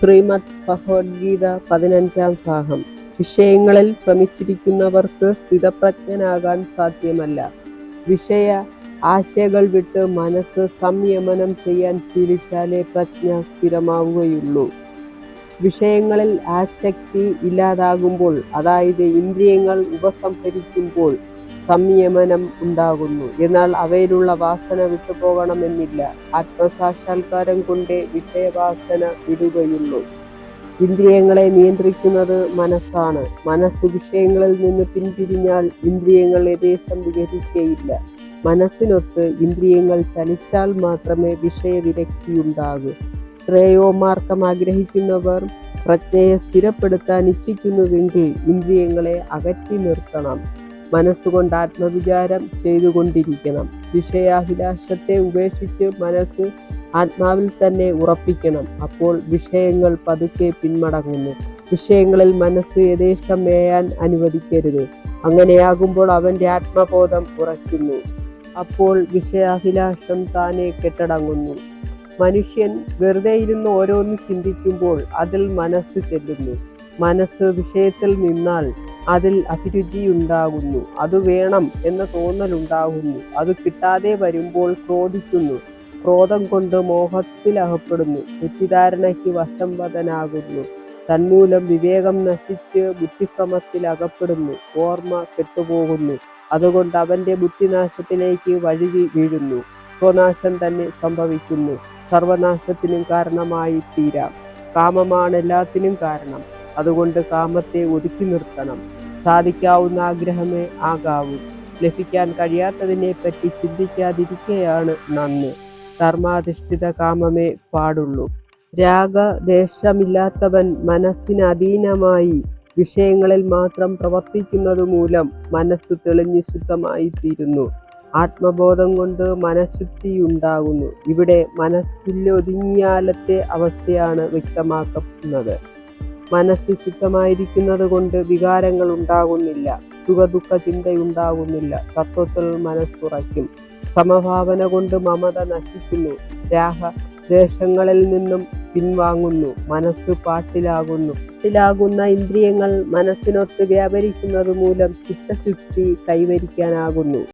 ശ്രീമദ് ഭഗവത്ഗീത പതിനഞ്ചാം ഭാഗം. വിഷയങ്ങളിൽ ശ്രമിച്ചിരിക്കുന്നവർക്ക് സ്ഥിതപ്രജ്ഞനാകാൻ സാധ്യമല്ല. വിഷയ ആശയകൾ വിട്ട് മനസ്സ് സംയമനം ചെയ്യാൻ ശീലിച്ചാലേ പ്രജ്ഞ സ്ഥിരമാവുകയുള്ളൂ. വിഷയങ്ങളിൽ ആസക്തി ഇല്ലാതാകുമ്പോൾ അതായത് ഇന്ദ്രിയങ്ങൾ ഉപസംഹരിക്കുമ്പോൾ സംയമനം ഉണ്ടാകുന്നു. എന്നാൽ അവയിലുള്ള വാസന വിട്ടുപോകണമെന്നില്ല. ആത്മസാക്ഷാത്കാരം കൊണ്ടേ വിഷയവാസന വിടുകയുള്ളൂ. ഇന്ദ്രിയങ്ങളെ നിയന്ത്രിക്കുന്നത് മനസ്സാണ്. മനസ്സ് വിഷയങ്ങളിൽ നിന്ന് പിന്തിരിഞ്ഞാൽ ഇന്ദ്രിയങ്ങൾ യഥേഷ്ടം വിഹരിക്കേയില്ല മനസ്സിനൊത്ത് ഇന്ദ്രിയങ്ങൾ ചലിച്ചാൽ മാത്രമേ വിഷയവിരക്തിയുണ്ടാകൂ. ശ്രേയോമാർഗം ആഗ്രഹിക്കുന്നവർ പ്രജ്ഞയെ സ്ഥിരപ്പെടുത്താൻ ഇച്ഛിക്കുന്നുവെങ്കിൽ ഇന്ദ്രിയങ്ങളെ അകറ്റി നിർത്തണം. മനസ്സുകൊണ്ട് ആത്മവിചാരം ചെയ്തുകൊണ്ടിരിക്കണം. വിഷയാഭിലാഷത്തെ ഉപേക്ഷിച്ച് മനസ്സ് ആത്മാവിൽ തന്നെ ഉറപ്പിക്കണം. അപ്പോൾ വിഷയങ്ങൾ പതുക്കെ പിന്മടങ്ങുന്നു. വിഷയങ്ങളിൽ മനസ്സ് യഥേഷ്ടം മേയാൻ അനുവദിക്കരുത്. അങ്ങനെയാകുമ്പോൾ അവന്റെ ആത്മബോധം ഉറയ്ക്കുന്നു. അപ്പോൾ വിഷയാഭിലാഷം താനെ കെട്ടടങ്ങുന്നു. മനുഷ്യൻ വെറുതെ ഇരുന്ന് ഓരോന്ന് ചിന്തിക്കുമ്പോൾ അതിൽ മനസ്സ് ചെല്ലുന്നു. മനസ്സ് വിഷയത്തിൽ നിന്നാൽ അതിൽ അഭിരുചിയുണ്ടാകുന്നു. അത് വേണം എന്ന തോന്നലുണ്ടാകുന്നു. അത് കിട്ടാതെ വരുമ്പോൾ ക്രോധിക്കുന്നു. ക്രോധം കൊണ്ട് മോഹത്തിൽ മോഹത്തിലകപ്പെടുന്നു തെറ്റിദ്ധാരണയ്ക്ക് വശംവദനാകുന്നു തന്മൂലം വിവേകം നശിച്ച് ബുദ്ധിക്രമത്തിൽ അകപ്പെടുന്നു. ഓർമ്മ കെട്ടുപോകുന്നു. അതുകൊണ്ട് അവന്റെ ബുദ്ധിനാശത്തിലേക്ക് വഴുതി വീഴുന്നു. സ്വനാശം തന്നെ സംഭവിക്കുന്നു. സർവനാശത്തിനും കാരണമായി തീരാം കാമമാണ് എല്ലാത്തിനും കാരണം. അതുകൊണ്ട് കാമത്തെ ഒതുക്കി നിർത്തണം. സാധിക്കാവുന്ന ആഗ്രഹമേ ആകാവൂ. ലഭിക്കാൻ കഴിയാത്തതിനെ പറ്റി ചിന്തിക്കാതിരിക്കുകയാണ് നന്ന് ധർമാധിഷ്ഠിത കാമമേ പാടുള്ളൂ. രാഗദേശമില്ലാത്തവൻ മനസ്സിന് അധീനമായി വിഷയങ്ങളിൽ മാത്രം പ്രവർത്തിക്കുന്നത് മൂലം മനസ്സ് തെളിഞ്ഞു ശുദ്ധമായി തീരുന്നു ആത്മബോധം കൊണ്ട് മനഃശുദ്ധിയുണ്ടാകുന്നു. ഇവിടെ മനസ്സിലൊതുങ്ങിയാലത്തെ അവസ്ഥയാണ് വ്യക്തമാക്കുന്നത്. മനസ്സ് ശുദ്ധമായിരിക്കുന്നത് കൊണ്ട് വികാരങ്ങൾ ഉണ്ടാകുന്നില്ല സുഖദുഃഖ ചിന്തയുണ്ടാകുന്നില്ല തത്വത്തിൽ മനസ്സുറയ്ക്കും സമഭാവന കൊണ്ട് മമത നശിക്കുന്നു രാഹ ദേശങ്ങളിൽ നിന്നും പിൻവാങ്ങുന്നു മനസ്സ് പാട്ടിലാകുന്നു. പാട്ടിലാകുന്ന ഇന്ദ്രിയങ്ങൾ മനസ്സിനൊത്ത് വ്യാപരിക്കുന്നത് മൂലം ചിത്തശുദ്ധി കൈവരിക്കാനാകുന്നു.